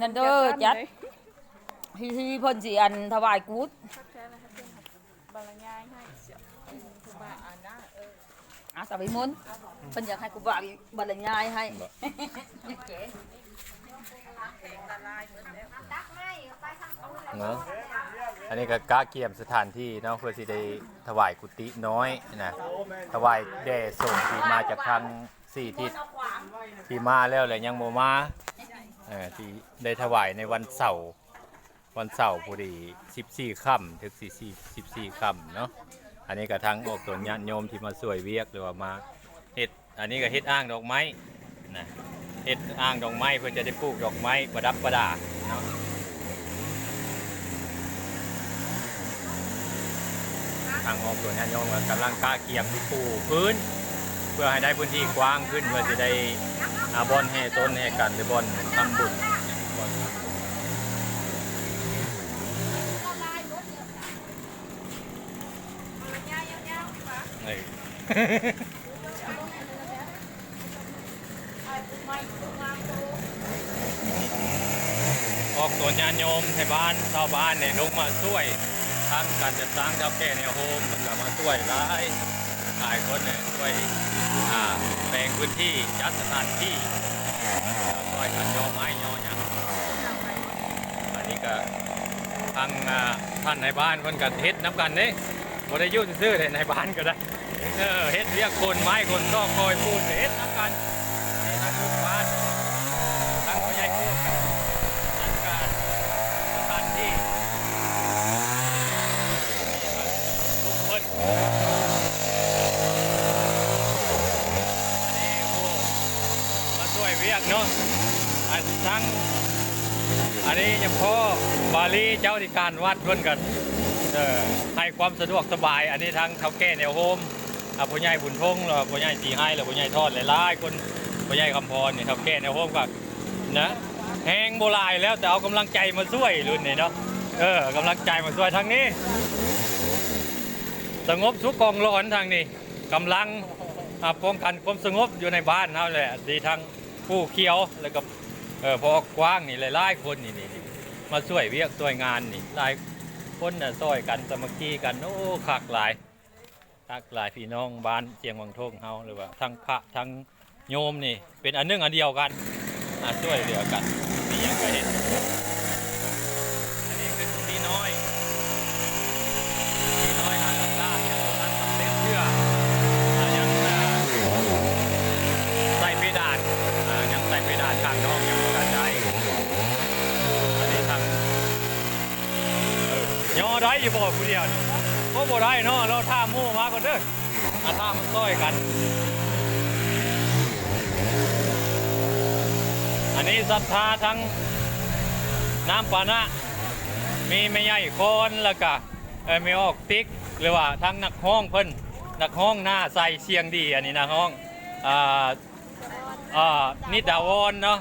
นั่นเด้อจัดที่ที่เพิ่นสิอันถวายกูดพักแท้แล้วครับบาลง่ายให้เสียครูบาอ่านนะเอออาสาวิมลเพิ่นอยากให้กูบาอีกบรรยายให้เนาะอันนี้ก็กะเกียมสถานที่เนาะเพื่อสิได้ถวายกุฏิน้อยนะถวายแด่ส่งที่มาจากทางสี่ทิศที่มาแล้วแหละยังโมมาเออที่ได้ถวายในวันเสาร์วันเสาร์พอดี14ค่ำถึง14 14ค่ำเนาะอันนี้ก็ทั้งออกตัวญาติโยมที่มาช่วยเวียกหรือว่ามาเฮ็ดอันนี้ก็เฮ็ดอ้างดอกไม้นะเฮ็ดอ้างดอกไม้เพื่อจะได้ปลูกดอกไม้ประดับประดาเนาะทางออกตัวญาติโยมก็กำลังกาเกียมปูพื้น เพื่อให้ได้พื้นที่กว้างขึ้นเพื่อจะได้ อาบอนให้ต้นให้กันหรือบอนทำบุญบอนทำบุญเอ้ยออกตัวญาโยมให้บ้านชาวบ้านเนี่ยลงมาช่วยทำการจัดสร้างเจ้าแก่ในโฮมมันก็มาช่วยหลาย หลายคนเนี่ยช่วยแบ่งพื้นที่จัดสถานที่ช่วยกันยอไม้ยอหยังอันนี้ก็ทางท่านในบ้านคนกันเฮ็ดน้ำกันเด้บ่ได้อยุ่ซื่อเลยในบ้านก็ได้เออเฮ็ดเรียกคนไม้คนก็คอยพูดเฮ็ดน้ำกันในทางบ้านทางผู้ใหญ่พูดกันจัดการสถานที่ ทุกคนอันนี้ผู้มาช่ว ยเวียกเนาะอันทั้งอันนี้ยังพ่อบาลีเจ้าธิการวัดเพิ่นกันเออให้ความสะดวกสบาย อันนี้ทั้งเขาแก่แนวโฮมอะผู้ใหญ่บุญทงแล้วผู้ใหญ่สีให้แล้วผู้ใหญ่ทอดหลายๆคนผู้ใหญ่คำพรเนี่ยเขาแก่แนวโฮมกับนะแหงโบราณแล้วแต่เอากำลังใจมาช่วยรุ่นนี้เนาะเออกำลังใจมาช่วยทางนี้ สงบสุขกองร้อนทางนี้กำลังอาป้องกันความสงบอยู่ในบ้านเฮาแหละดีทั้ง ผู้เขียวแล้วก็เออพอกว้างนี่หลายๆคนนี่นี่มาช่วยเวียกช่วยงานนี่หลายคนน่ะซอยกันสมัครีกันโอ้คักหลายคักหลายพี่น้องบ้านเชียงวังทงเฮาหรือว่าทั้งพระทั้งโยมนี่ เป็นอันหนึงอันเดียวกันมาช่วยเหลือกันนี่ยังก็เห็นนี้คือพี่น้อย มีน้อยหากันได้ยังตรงนั้นสำเร็จเชื่ออ่ายังอ่าใส่เพดานอ่ายังใส่เพดานข้างนอกยังไม่กันได้อันนี้ทำเออย่อ ได้อยู่บ่ผู้เดียวนี่ก็บ่ได้เนาะเราท่ามู่มาก่อนเด้ออาท่ามันซ้อยกัน อันนี้ศรัทธาทั้งน้ำปานะ มีไม่ใหญ่คนแล้วก็เออมีออกติ๊กหรือว่าทั้งนักห้องเพิ่นนักห้องหน้าใส่เสียงดีอันนี้นักห้องอ่าอ่านิดดาวอนเนาะ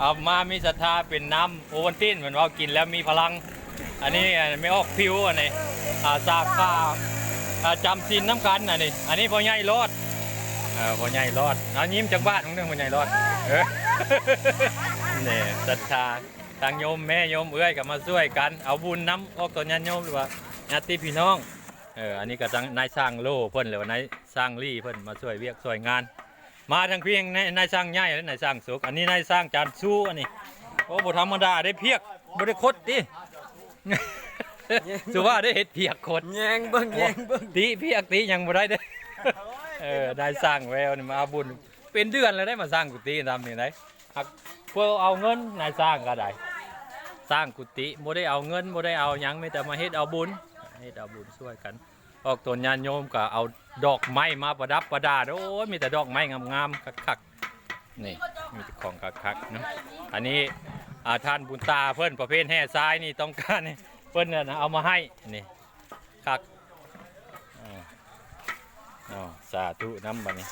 เอามามีศรัทธาเป็นน้ำโอวัลตินเหมือนว่ากินแล้วมีพลัง อันนี้ไม่ออกผิวอันนี้อาสาขาอาจำสินน้ำกันอันนี้ อันนี้พอใหญ่รอดเออพอใหญ่รอดเอายิ้มจากบ้านของนึงพอใหญ่รอดเออนี่ศรัทธาทางโยมแม่โยมเอื้อยก็มาช่วยกัน เอาบุญน้ำออกตัวญาติโยมหรือว่าญาติพี่น้องเอออันนี้ก็ทางนายสร้างโล่เพิ่นหรือว่านายสร้างลี่เพิ่นมาช่วยเวียกช่วยงาน มาทางเพียงนายสร้างใหญ่และนายสร้างสุกอันนี้นายสร้างจานชูอันนี้โอ้บ่ธรรมดาได้เพียกบ่ได้คดติ สุว่าได้เห็ดเพียกคดแยงเบิ่งแยงเบิ่งตีเพียกตียังบ่ได้เด้อเออได้สร้างแววนี่มาเอาบุญ เป็นเดือนแล้วได้มาสร้างกุฏิทำนี่ไหนหักเพื่อเอาเงินนายสร้างก็ได้ สร้างกุฏิบ่ได้เอาเงินบ่ได้เอาหยังมีแต่มาเฮ็ดเอาบุญเฮ็ดเอาบุญช่วยกัน ออกตนญาติโยมก็เอาดอกไม้มาประดับประดาโอ้ยมีแต่ดอกไม้งามๆคักๆนี่มีแต่ของคักๆเนาะอันนี้ อ่าท่านบุญตาเพื่อนประเภทแห่ซ้ายนี่ต้องการนี่เพื่อนน่ะนะเอามาให้นี่คักอ่าอ๋อสาธุน้ำบัดนี้